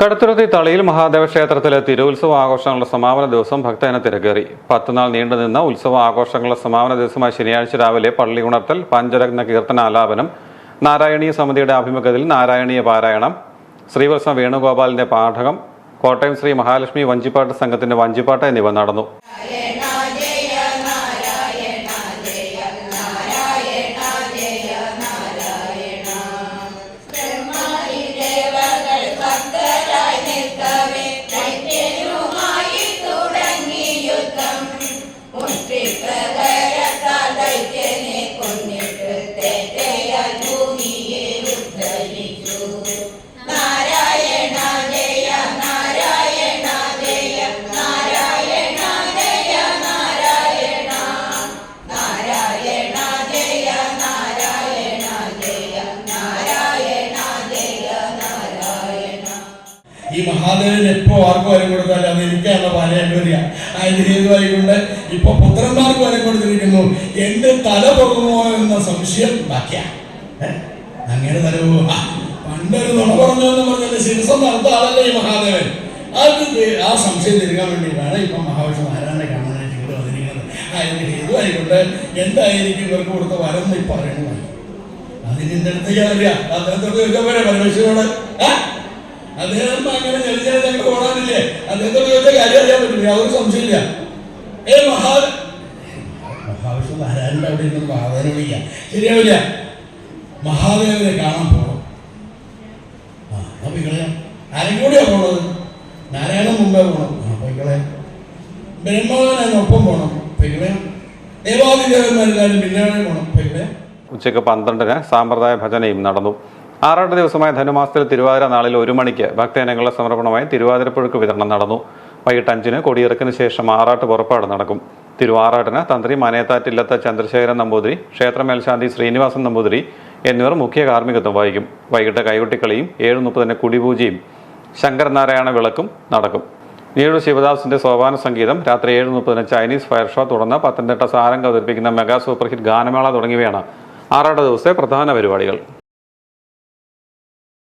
കടുത്തുരുത്തി തളിയിൽ മഹാദേവ ക്ഷേത്രത്തിലെ തിരുവുത്സവ ആഘോഷങ്ങളുടെ സമാപന ദിവസം ഭക്തജന തിരക്കേറി. പത്തുനാൾ നീണ്ടുനിന്ന ഉത്സവ ആഘോഷങ്ങളുടെ സമാപന ദിവസമായ ശനിയാഴ്ച രാവിലെ പള്ളി ഉണർത്തൽ പഞ്ചരത്ന കീർത്തന ആലാപനം നാരായണീയ സമിതിയുടെ ആഭിമുഖ്യത്തിൽ നാരായണീയ പാരായണം ശ്രീവത്സ വേണുഗോപാലിന്റെ പാഠകം കോട്ടയം ശ്രീ മഹാലക്ഷ്മി വഞ്ചിപ്പാട്ട് സംഘത്തിന്റെ വഞ്ചിപ്പാട്ട് എന്നിവ നടന്നു. ഈ മഹാദേവൻ എപ്പോ ആർക്കും വരം കൊടുത്താലും അത് എനിക്കാണ് പല വരിക അതിന് ഹേതുവായിക്കൊണ്ട് ഇപ്പൊ പുത്രന്മാർക്ക് വരം കൊടുത്തിരിക്കുന്നു. എന്റെ തല പോകുമോ എന്ന സംശയം ബാക്കിയാണ്? അങ്ങനെ തല പണ്ടൊരു നുണ പറഞ്ഞു എന്ന് പറഞ്ഞാൽ ശിരസം നടത്ത ആളല്ലേ ഈ മഹാദേവൻ. അത് ആ സംശയം തീർക്കാൻ വേണ്ടിയിട്ടാണ് ഇപ്പൊ മഹാവിഷ്ണു നാരായണനെ കാണാനായിട്ട് ഇവിടെ വന്നിരിക്കുന്നത്. അതിന് ഹേതുവായിക്കൊണ്ട് എന്തായിരിക്കും ഇവർക്ക് കൊടുത്ത വരം എന്ന് ഇപ്പൊ അറിയണമായി അതിന് എന്റെ അടുത്തേക്ക് അദ്ദേഹത്തോട് ചോദിക്കാൻ പോലെ പരമേശ്വരോട്? അദ്ദേഹം അങ്ങനെ ജലജല ഞങ്ങൾ ഓടാനില്ലേ? അദ്ദേഹത്തെ ചോദിച്ച കാര്യം അറിയാൻ പറ്റില്ല. സംശയമില്ല ഏ മഹാ മഹാവിഷ്ണു നാരായണന്റെ അവിടെ ഇരുന്ന് മഹാദേവനെ ശരിയാവില്ല മഹാദേവനെ കാണാൻ പോകണം ആ എന്നാ പോയിക്കളയാം ആരും കൂടിയാ പോണത്? നാരായണൻ മുമ്പേ പോകണം ആ പോയിക്കളയാം ബ്രഹ്മവനൊപ്പം പോകണം പോയിക്കളയാം ദേവാദിദേവന്മാരെല്ലാവരും പിന്നെ പോകണം പോയിക്കളയാം ഉച്ചയ്ക്ക് പന്ത്രണ്ടിന് സാമ്പ്രദായ ഭജനയും നടന്നു. ആറാട്ട് ദിവസമായ ധനുമാസത്തിൽ തിരുവാതിര നാളിൽ ഒരു മണിക്ക് ഭക്തജനങ്ങളുടെ സമർപ്പണമായി തിരുവാതിരപ്പുഴക്ക് വിതരണം നടന്നു. വൈകിട്ട് അഞ്ചിന് കൊടിയിറക്കിന് ശേഷം ആറാട്ട് പുറപ്പാട് നടക്കും. തിരുവാറാട്ടിന് തന്ത്രി മനയത്താറ്റില്ലത്ത ചന്ദ്രശേഖരൻ നമ്പൂതിരി ക്ഷേത്ര മേൽശാന്തി ശ്രീനിവാസൻ നമ്പൂതിരി എന്നിവർ മുഖ്യ കാർമ്മികത്വം വഹിക്കും. വൈകിട്ട് കൈകൊട്ടിക്കളിയും ഏഴ് മുപ്പതിന് കുടിപൂജയും ശങ്കരനാരായണ വിളക്കും നടക്കും. നീഴു ശിവദാസിന്റെ സോപാന സംഗീതം രാത്രി ഏഴ് മുപ്പതിന് ചൈനീസ് ഫയർ ഷോ തുടർന്ന് പത്തനംതിട്ട സാരംഗ് അവതരിപ്പിക്കുന്ന മെഗാ സൂപ്പർ ഹിറ്റ് ഗാനമേള തുടങ്ങിയവയാണ് ആറാട്ട് ദിവസത്തെ പ്രധാന പരിപാടികൾ.